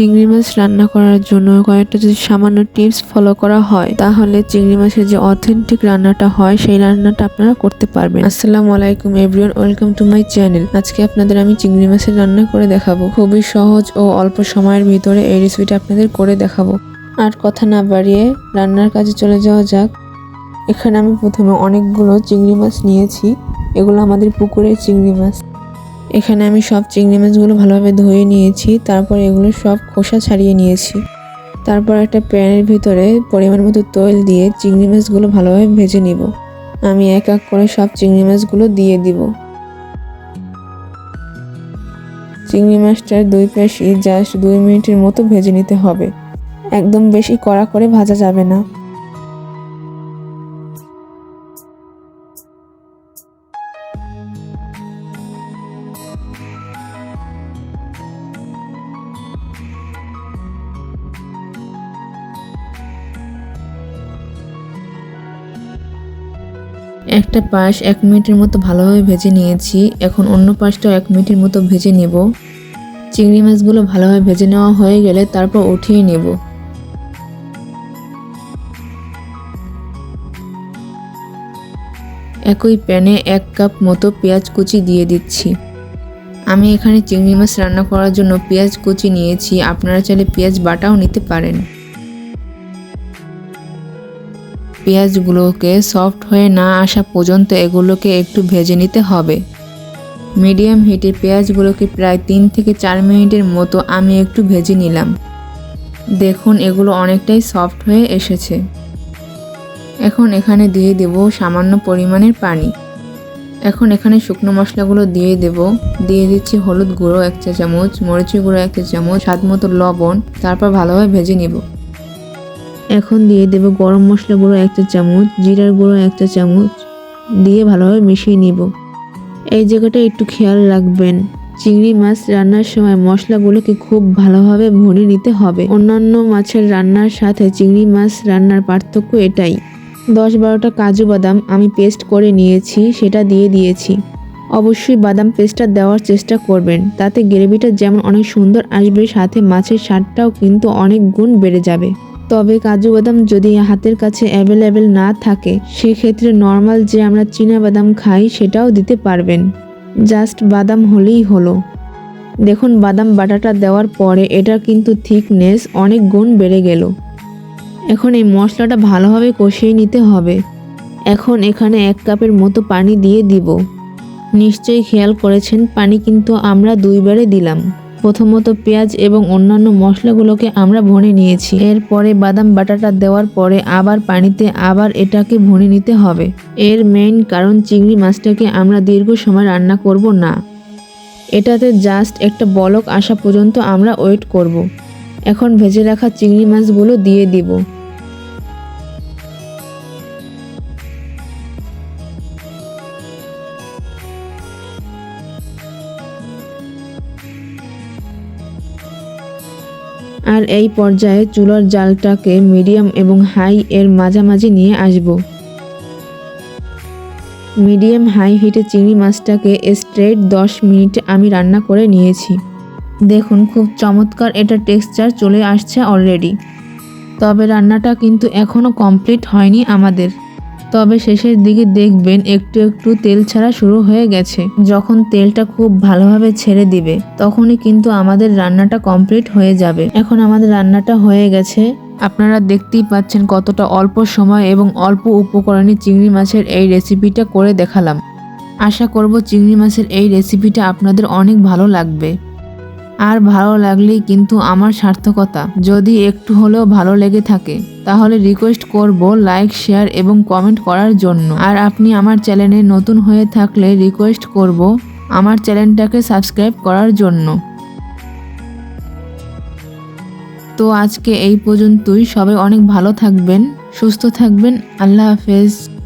চিংড়ি মাছ রান্না করার জন্য কয়েকটা যদি সামান্য টিপস ফলো করা হয়, তাহলে চিংড়ি মাছের যে অথেন্টিক রান্নাটা হয়, সেই রান্নাটা আপনারা করতে পারবেন। আসসালামু আলাইকুম everyone welcome to my channel আজকে আপনাদের আমি চিংড়ি মাছের রান্না করে দেখাবো। খুবই সহজ ও অল্প সময়ের ভিতরে এই রেসিপিটা আপনাদের করে দেখাবো। আর কথা না বাড়িয়ে রান্নার কাজে চলে যাওয়া যাক। এখানে আমি প্রথমে অনেকগুলো চিংড়ি মাছ নিয়েছি। এগুলো আমাদের পুকুরের চিংড়ি মাছ। এখানে আমি সব চিংড়ি মাছগুলো ভালোভাবে ধুয়ে নিয়েছি, তারপর এগুলো সব খোসা ছাড়িয়ে নিয়েছি। তারপর একটা প্যানের ভিতরে পরিমাণ মতো তৈল দিয়ে চিংড়ি মাছগুলো ভালোভাবে ভেজে নিব। আমি এক এক করে সব চিংড়ি মাছগুলো দিয়ে দিব। চিংড়ি মাছটার দুই পাশই জাস্ট দুই মিনিটের মতো ভেজে নিতে হবে। একদম বেশি কড়া করে ভাজা যাবে না। একটা পাশ এক মিনিটের মতো ভালোভাবে ভেজে নিয়েছি। এখন অন্য পাশটাও এক মিনিটের মতো ভেজে নেব। চিংড়ি মাছগুলো ভালোভাবে ভেজে নেওয়া হয়ে গেলে তারপর উঠিয়ে নেব। একই প্যানে এক কাপ মতো পেঁয়াজ কুচি দিয়ে দিচ্ছি। আমি এখানে চিংড়ি মাছ রান্না করার জন্য পেঁয়াজ কুচি নিয়েছি। আপনারা চাইলে পেঁয়াজ বাটাও নিতে পারেন। পেঁয়াজগুলোকে সফট হয়ে না আসা পর্যন্ত এগুলোকে একটু ভেজে নিতে হবে। মিডিয়াম হিটে পেঁয়াজগুলোকে প্রায় তিন থেকে চার মিনিটের মতো আমি একটু ভেজে নিলাম। দেখুন, এগুলো অনেকটাই সফট হয়ে এসেছে। এখন এখানে দিয়ে দেব সামান্য পরিমাণের পানি। এখন এখানে শুকনো মশলাগুলো দিয়ে দেব। দিয়ে দিচ্ছি হলুদ গুঁড়ো এক চা চামচ মরিচি গুঁড়ো এক চা চামচ স্বাদ মতো লবণ, তারপর ভালোভাবে ভেজে নেব। এখন দিয়ে দেব গরম মশলা গুঁড়ো এক চা চামচ, জিরার গুঁড়ো এক চা চামচ দিয়ে ভালোভাবে মিশিয়ে নিব। এই জায়গাটা একটু খেয়াল রাখবেন, চিংড়ি মাছ রান্নার সময় মশলাগুলোকে খুব ভালোভাবে ভরে নিতে হবে। অন্যান্য মাছের রান্নার সাথে চিংড়ি মাছ রান্নার পার্থক্য এটাই। দশ বারোটা কাজু বাদাম আমি পেস্ট করে নিয়েছি, সেটা দিয়ে দিয়েছি। অবশ্যই বাদাম পেস্টটা দেওয়ার চেষ্টা করবেন, তাতে গ্রেভিটা যেমন অনেক সুন্দর আসবে, সাথে মাছের স্বাদটাও কিন্তু অনেক গুণ বেড়ে যাবে। তবে কাজু বাদাম যদি হাতের কাছে অ্যাভেলেবেল না থাকে, সেক্ষেত্রে নর্মাল যে আমরা চীনা বাদাম খাই সেটাও দিতে পারবেন। জাস্ট বাদাম হলেই হলো। দেখুন, বাদাম বাটাটা দেওয়ার পরে এটার কিন্তু থিকনেস অনেক গুণ বেড়ে গেল। এখন এই মশলাটা ভালোভাবে কষিয়ে নিতে হবে। এখন এখানে এক কাপের মতো পানি দিয়ে দিব। নিশ্চয়ই খেয়াল করেছেন, পানি কিন্তু আমরা দুইবারে দিলাম। প্রথমত পেঁয়াজ এবং অন্যান্য মশলাগুলোকে আমরা ভুনে নিয়েছি। এরপরে বাদাম বাটাটা দেওয়ার পরে আবার পানিতে আবার এটাকে ভুনে নিতে হবে। এর মেইন কারণ চিংড়ি মাছটাকে আমরা দীর্ঘ সময় রান্না করব না। এটাতে জাস্ট একটা বলক আসা পর্যন্ত আমরা ওয়েট করব। এখন ভেজে রাখা চিংড়ি মাছগুলো দিয়ে দিব। আর এই পর্যায়ে চুলার জালটাকে মিডিয়াম এবং হাই এর মাঝামাঝি নিয়ে আসব। মিডিয়াম হাই হিটে চিংড়ি মাছটাকে স্ট্রেট দশ মিনিট আমি রান্না করে নিয়েছি। দেখুন, খুব চমৎকার এটা টেক্সচার চলে আসছে অলরেডি। তবে রান্নাটা কিন্তু এখনও কমপ্লিট হয়নি আমাদের। তবে শেষের দিকে দেখবেন একটু একটু তেল ছাড়া শুরু হয়ে গেছে। যখন তেলটা খুব ভালোভাবে ছেড়ে দিবে, তখনই কিন্তু আমাদের রান্নাটা কমপ্লিট হয়ে যাবে। এখন আমাদের রান্নাটা হয়ে গেছে। আপনারা দেখতেই পাচ্ছেন কতটা অল্প সময় এবং অল্প উপকরণে চিংড়ি মাছের এই রেসিপিটা করে দেখালাম। আশা করব চিংড়ি মাছের এই রেসিপিটা আপনাদের অনেক ভালো লাগবে। আর ভালো লাগলেই কিন্তু আমার সার্থকতা। যদি একটু হলেও ভালো লেগে থাকে, তাহলে রিকোয়েস্ট করব লাইক শেয়ার এবং কমেন্ট করার জন্য। আর আপনি আমার চ্যানেলে নতুন হয়ে থাকলে রিকোয়েস্ট করব আমার চ্যানেলটাকে সাবস্ক্রাইব করার জন্য। তো আজকে এই পর্যন্তই। সবাই অনেক ভালো থাকবেন, সুস্থ থাকবেন। আল্লাহ হাফেজ।